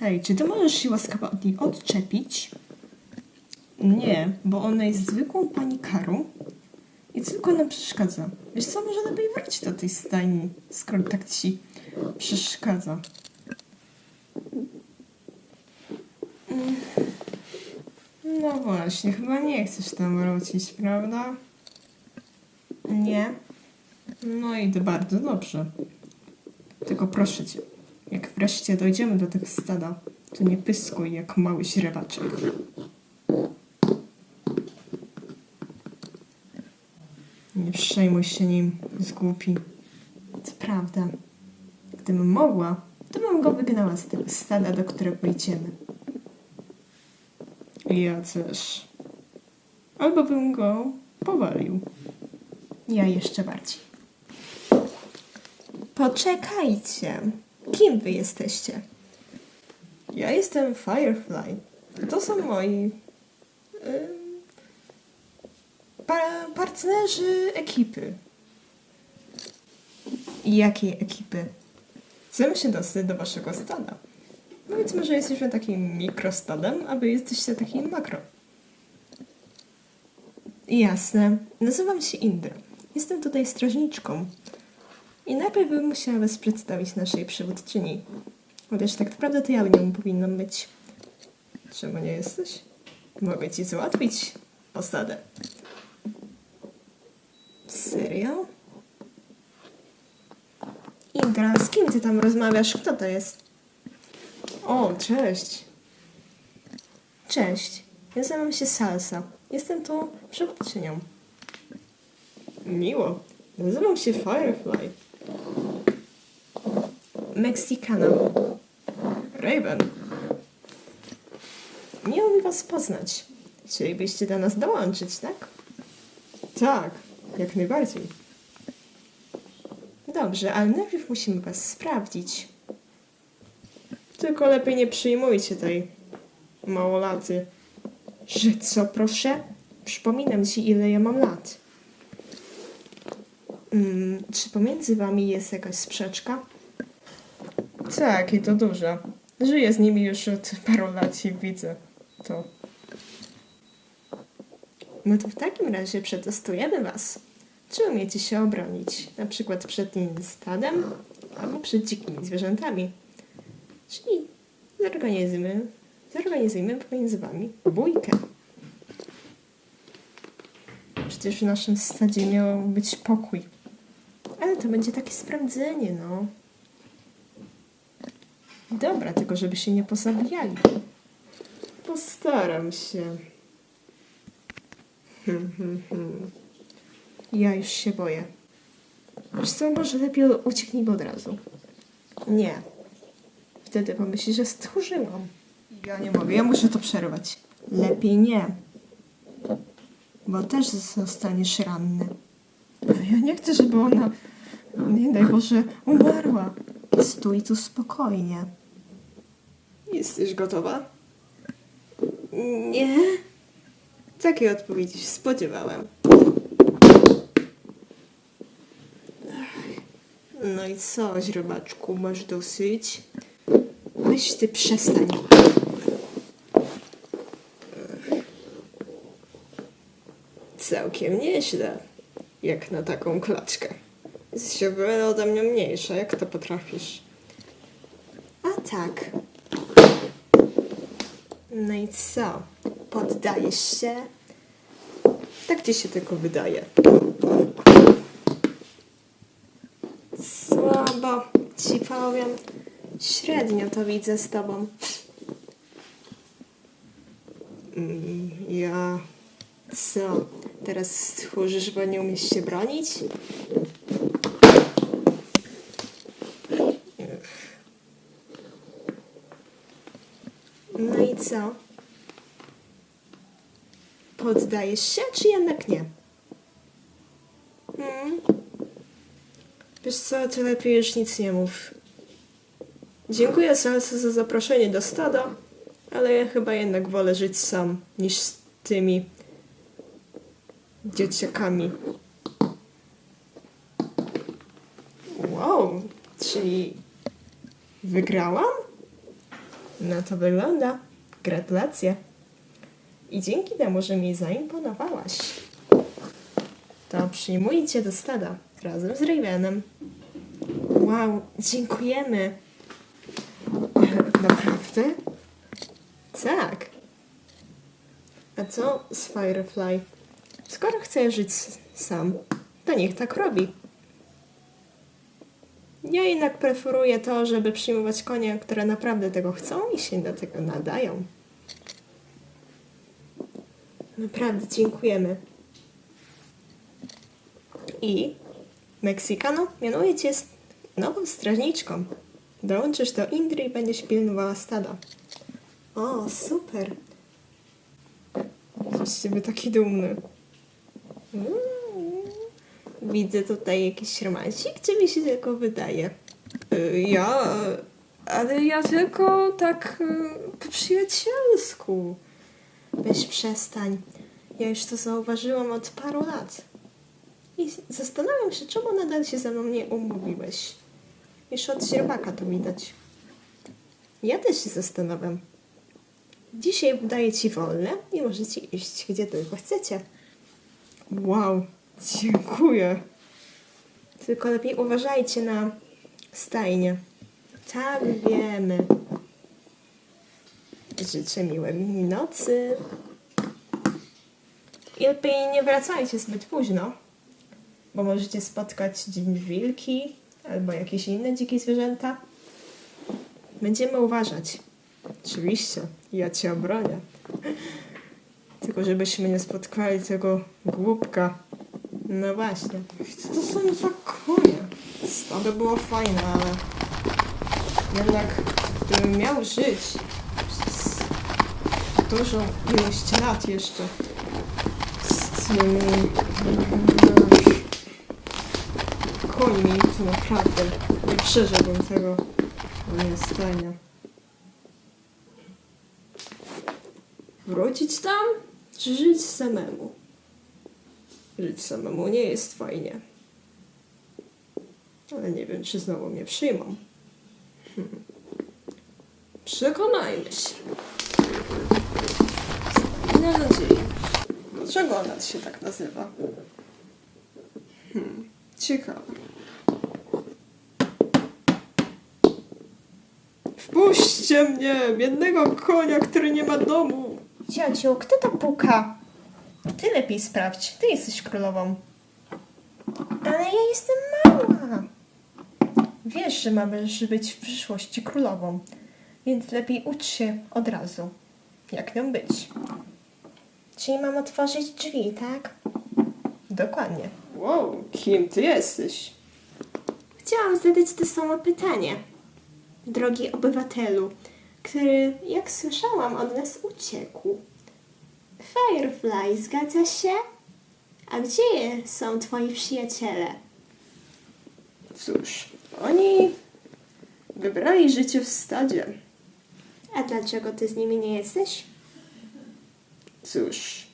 Hej, czy ty możesz się łaskawie od niej odczepić? Nie, bo ona jest zwykłą panikarą i tylko nam przeszkadza. Wiesz co, może lepiej wróć do tej stajni, skoro tak ci przeszkadza. Mm. No właśnie, chyba nie chcesz tam wrócić, prawda? Nie. No i to bardzo dobrze. Tylko proszę cię, jak wreszcie dojdziemy do tego stada, to nie pyskuj jak mały źrebaczek. Nie przejmuj się nim, jest głupi. Co prawda, gdybym mogła, to bym go wygnała z tego stada, do którego idziemy. Ja też. Albo bym go powalił. Ja jeszcze bardziej. Poczekajcie. Kim wy jesteście? Ja jestem Firefly. To są moi pa- partnerzy ekipy. Jakiej ekipy? Chcemy się dostać do waszego stada. Powiedzmy, że jesteśmy takim mikrostadem, a wy jesteście takim makro. Jasne. Nazywam się Indra. Jestem tutaj strażniczką. I najpierw bym musiała was przedstawić naszej przywódczyni. Chociaż tak naprawdę to ja nią powinnam być. Czemu nie jesteś? Mogę ci załatwić posadę. Serio? Indra, z kim ty tam rozmawiasz? Kto to jest? O, cześć. Cześć. Nazywam się Salsa. Jestem tu przewodczynią. Miło. Nazywam się Firefly. Mexicana. Raven. Miło mi was poznać. Chcielibyście do nas dołączyć, tak? Tak, jak najbardziej. Dobrze, ale najpierw musimy was sprawdzić. Tylko lepiej nie przyjmujcie tej małolaty. Że co, proszę? Przypominam ci, ile ja mam lat. Mm, czy pomiędzy wami jest jakaś sprzeczka? Tak, i to duża. Żyję z nimi już od paru lat i widzę to. No to w takim razie przetestujemy was. Czy umiecie się obronić? Na przykład przed innym stadem albo przed dzikimi zwierzętami. Czyli zorganizujmy, zorganizujmy pomiędzy wami bójkę. Przecież w naszym stadzie miał być pokój. Ale to będzie takie sprawdzenie, no. Dobra, tylko żeby się nie pozabijali. Postaram się. Hmm, hmm, hmm. Ja już się boję. Wiesz co, może lepiej ucieknijmy od razu. Nie. Wtedy pomyśli, że stchórzyłam. Ja nie mogę, ja muszę to przerwać. Lepiej nie. Bo też zostaniesz ranny. Ale ja nie chcę, żeby ona, nie daj Boże, umarła. Stój tu spokojnie. Jesteś gotowa? Nie. Takiej odpowiedzi się spodziewałem. No i co, źrebaczku, masz dosyć? Weź ty przestań. Całkiem nieźle, jak na taką klaczkę. Jest się wiele ode mnie mniejsza, jak to potrafisz? A tak. No i co? Poddajesz się? Tak ci się tylko wydaje. Słabo ci powiem. Średnio to widzę z tobą. Mm, Ja. Co? Teraz stchórzysz, bo nie umiesz się bronić? No i co? Poddajesz się, czy jednak nie? Hmm? Wiesz co, to lepiej już nic nie mów. Dziękuję Salsa za zaproszenie do stada, ale ja chyba jednak wolę żyć sam niż z tymi dzieciakami. Wow, Czyli wygrałam? No to wygląda. Gratulacje. I dzięki temu, że mi zaimponowałaś, to przyjmujcie do stada razem z Ravenem. Wow, dziękujemy. Naprawdę? Tak. A co z Firefly? Skoro chce żyć sam, to niech tak robi. Ja jednak preferuję to, żeby przyjmować konie, które naprawdę tego chcą i się do tego nadają. Naprawdę dziękujemy. I Meksykano mianuje cię nową strażniczką. Dołączysz do Indry i będziesz pilnowała stada. O, super. Coś z ciebie taki dumny. Mm. Widzę tutaj jakiś romansik, czy mi się tylko wydaje? Y, Ja, ale ja tylko tak y, po przyjacielsku. Weź przestań. Ja już to zauważyłam od paru lat. I zastanawiam się, czemu nadal się ze mną nie umówiłeś. Już od sierpaka to widać. Ja też się zastanawiam. Dzisiaj daję ci wolne i możecie iść gdzie tylko chcecie. Wow, dziękuję. Tylko lepiej uważajcie na stajnie. Tak, wiemy. Życzę miłej nocy. I lepiej nie wracajcie zbyt późno, bo możecie spotkać dzień wilki albo jakieś inne dzikie zwierzęta. Będziemy uważać. Oczywiście, ja cię obronię. Tylko żebyśmy nie spotkali tego głupka. No właśnie. Co to są za konie? Stado było fajne, ale jednak gdybym miał żyć przez dużą ilość lat jeszcze z tymi końmi, to naprawdę nie przeżyłbym tego stania. Wrócić tam, czy żyć samemu? Żyć samemu nie jest fajnie. Ale nie wiem, czy znowu mnie przyjmą. Hmm. Przekonajmy się. Mam nadzieję. Dlaczego ona się tak nazywa? Hmm. Ciekawe. Wpuśćcie mnie, biednego konia, który nie ma domu. Ciociu, kto to puka? Ty lepiej sprawdź, ty jesteś królową. Ale ja jestem mała. Wiesz, że mamy być w przyszłości królową, więc lepiej ucz się od razu, jak nią być. Czyli mam otworzyć drzwi, tak? Dokładnie. Wow, kim ty jesteś? Chciałam zadać to samo pytanie, drogi obywatelu, który, jak słyszałam, od nas uciekł. Firefly, zgadza się? A gdzie są twoi przyjaciele? Cóż, oni wybrali życie w stadzie. A dlaczego ty z nimi nie jesteś? Cóż,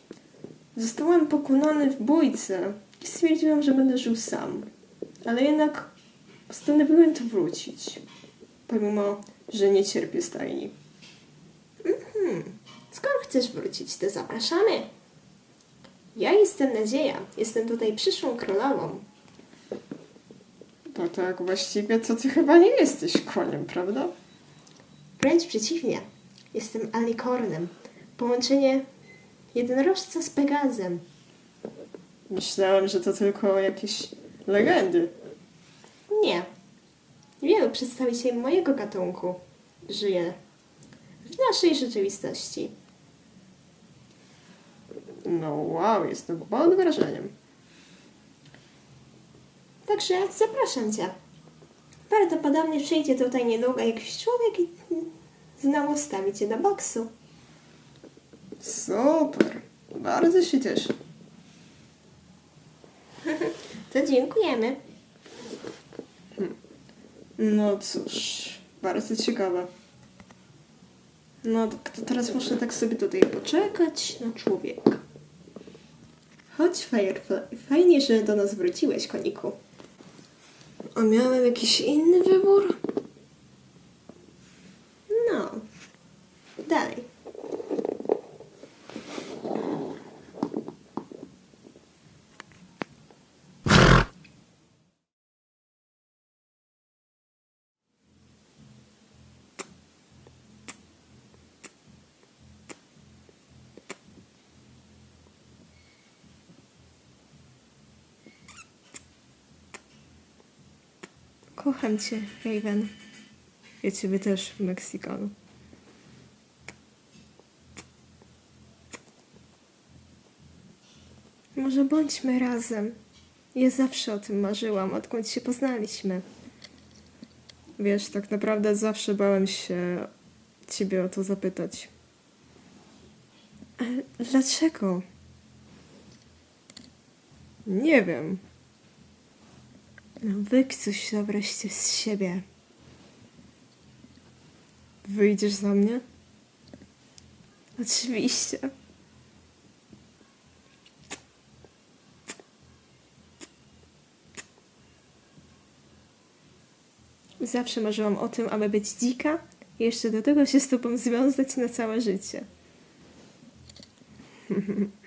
zostałem pokonany w bójce i stwierdziłam, że będę żył sam. Ale jednak postanowiłem tu wrócić, pomimo, że nie cierpię stajni. Mhm. Skoro chcesz wrócić, to zapraszamy. Ja jestem Nadzieja. Jestem tutaj przyszłą królową. To tak, właściwie to ty chyba nie jesteś koniem, prawda? Wręcz przeciwnie. Jestem alikornem. Połączenie jednorożca z Pegazem. Myślałem, że to tylko jakieś legendy. Nie. Wielu przedstawicieli mojego gatunku żyje w naszej rzeczywistości. No wow, jestem pod wrażeniem. Także zapraszam Cię. Prawdopodobnie przyjdzie tutaj niedługo jakiś człowiek i znowu stawi Cię do boksu. Super. Bardzo się cieszę. to dziękujemy. No cóż, bardzo ciekawe. No to, teraz muszę tak sobie tutaj poczekać na człowieka. Firefly. Fajnie, że do nas wróciłeś, koniku. A miałem jakiś inny wybór? No. Dalej. Kocham cię, Raven. Ja ciebie też, Meksykanu. Może bądźmy razem. Ja zawsze o tym marzyłam, odkąd się poznaliśmy. Wiesz, tak naprawdę zawsze bałem się ciebie o to zapytać. Ale dlaczego? Nie wiem. No wykcuś to wreszcie z siebie. Wyjdziesz za mnie? Oczywiście. Zawsze marzyłam o tym, aby być dzika i jeszcze do tego się z tobą związać na całe życie.